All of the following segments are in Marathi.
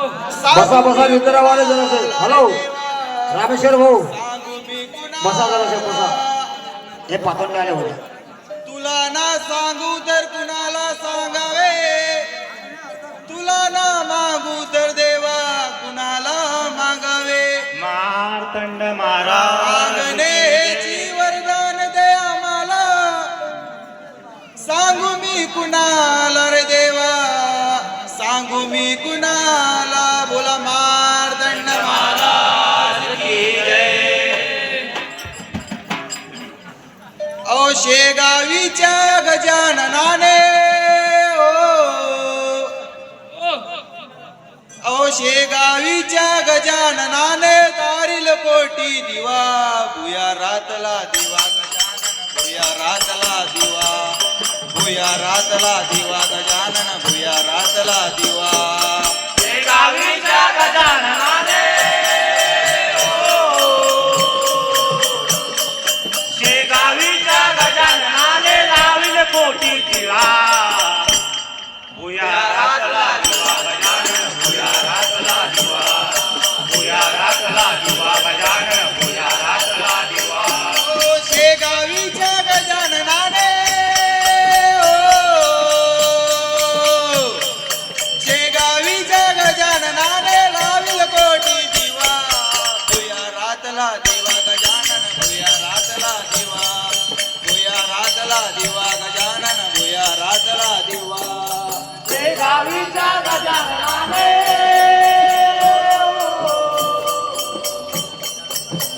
बसा बसा मित्रावाले जरासं हॅलो. रामेश्वर भाऊ. बसा जरासं बसा. हे पातळ आले होते. तुला ना सांगू तर कुणाला सांगावे? तुला ना मागू तर देवा कुणाला मागावे? मार्तंड मागण्याची वरदान दे आम्हाला. सांगू मी देवा गुणाला बोला मारदंड ओ शेगावीच्या गजाननाने. ओ. ओ शेगावीच्या गजाननाने तारील कोटी दिवा. भुया रातला दिवा गजानन. भुया रातला दिवा. भुया रातला दिवा गजानन. रातला दिवा गजानन भुया रातला दिवा. शेगावीच्या गजाननाने.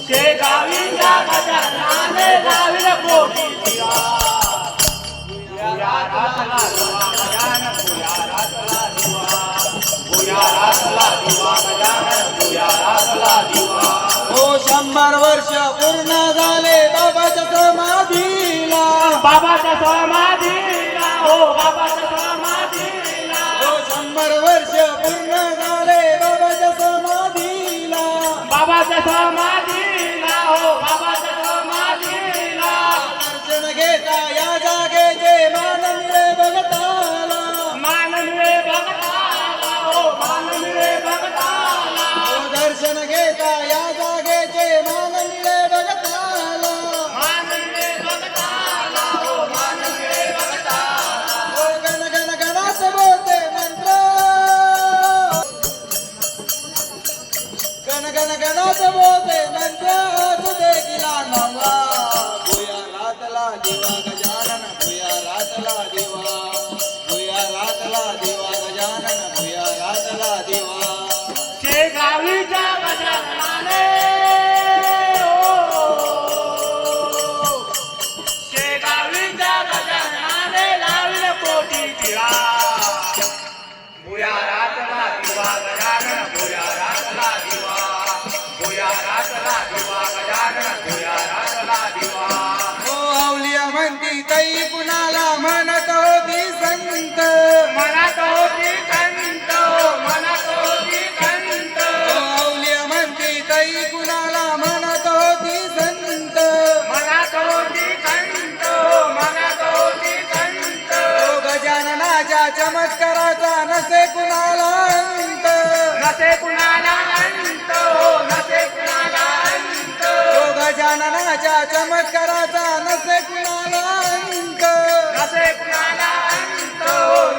शेगावीच्या गजाननाने लाविल कोटी दिवा. भुया रातला दिवा गजानन भुया रातला दिवा. भुया रातला दिवा गजानन भुया रातला दिवा. हो शंभर वर्ष पूर्ण बाबाच्या समाधीला हो बाबाच्या समाधीला हो शंभर वर्ष पूर्ण झाले बाबाच्या समाधीला बाबाच्या समाधीला हो बाबाच्या समाधीला दर्शन घेता या जागेचे मान गिला म्हणती तई कुणाला म्हणत होती संत मनात होती कंत मनात होती म्हणती तई कुणाला म्हणत होती संत? मनात होती कंत मनात होती हो गजाननाच्या चमत्काराचा नसे कुणाला अंत? नसे कुणाला अंत नसे कुणाला अंत. गजाननाच्या चमत्काराचा नसे कुणाला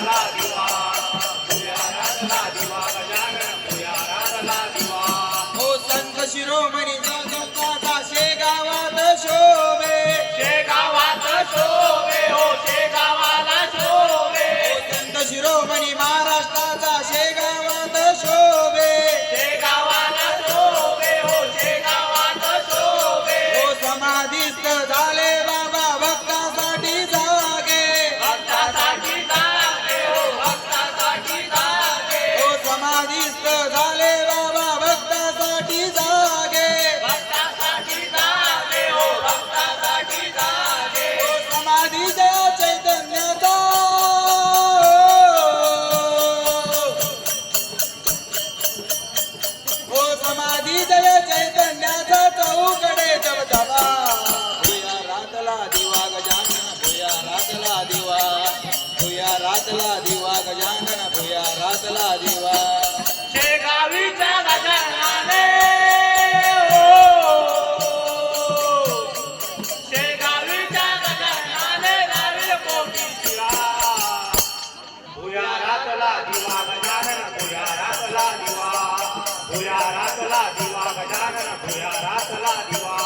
भुया रातला दिवा गजानन भैया रातला दिवा. शेगावीचा गजानन शेगावीचा गजानन गावी मोठी दिवा. भुया रातला दिवा गजानन भुया रातला दिवा. भुया रातला दिवा गजानन भुया रातला दिवा.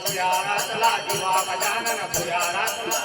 भुया रातला दिवा गजानन भुया रातला